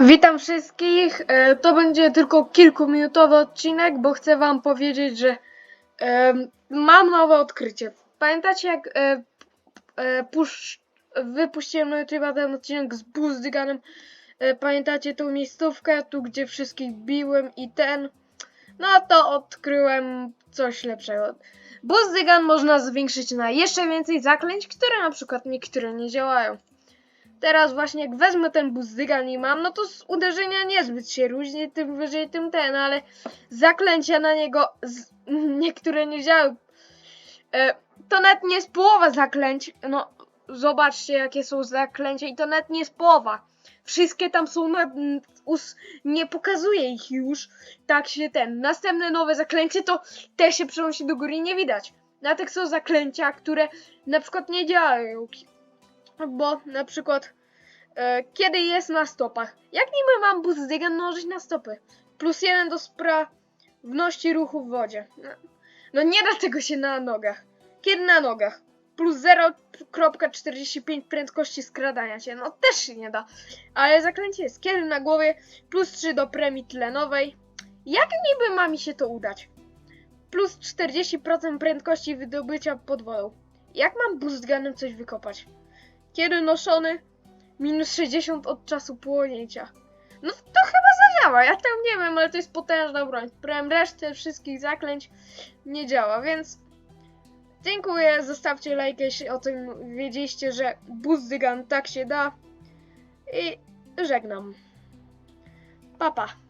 Witam wszystkich. E, To będzie tylko kilkuminutowy odcinek, bo chcę wam powiedzieć, że mam nowe odkrycie. Pamiętacie jak e, e, wypuściłem na YouTube ten odcinek z Buzdyganem? Pamiętacie tą miejscówkę, tu gdzie wszystkich biłem i ten? No to odkryłem coś lepszego. Buzdygan można zwiększyć na jeszcze więcej zaklęć, które na przykład niektóre nie działają. Teraz właśnie jak wezmę ten buzdygan i mam, no to z uderzenia niezbyt się różni, tym wyżej, tym ten, ale zaklęcia na niego z, niektóre nie działają. E, to nawet nie jest połowa zaklęć, no zobaczcie jakie są zaklęcia i to nawet nie jest połowa. Wszystkie tam są na, us, nie pokazuje ich już, tak się ten, następne nowe zaklęcie to też się przenosi do góry i nie widać. Na tych są zaklęcia, które na przykład nie działają, bo na przykład e, kiedy jest na stopach. Jak niby mam buzdygan nałożyć na stopy? Plus jeden do sprawności ruchu w wodzie. No, no nie da tego się na nogach. Kiedy na nogach? Plus 0.45 prędkości skradania się. No też się nie da. Ale zaklęcie jest kiedy na głowie? Plus 3 do premii tlenowej. Jak niby ma mi się to udać? Plus 40% prędkości wydobycia pod wodą. Jak mam buzganem coś wykopać? Kiedy noszony? Minus 60 od czasu płonięcia. No to chyba zadziała, ja tam nie wiem, ale to jest potężna broń. Prem resztę wszystkich zaklęć nie działa, więc dziękuję, zostawcie lajkę, jeśli o tym wiedzieliście, że Buzdygan tak się da i żegnam. Papa. Pa.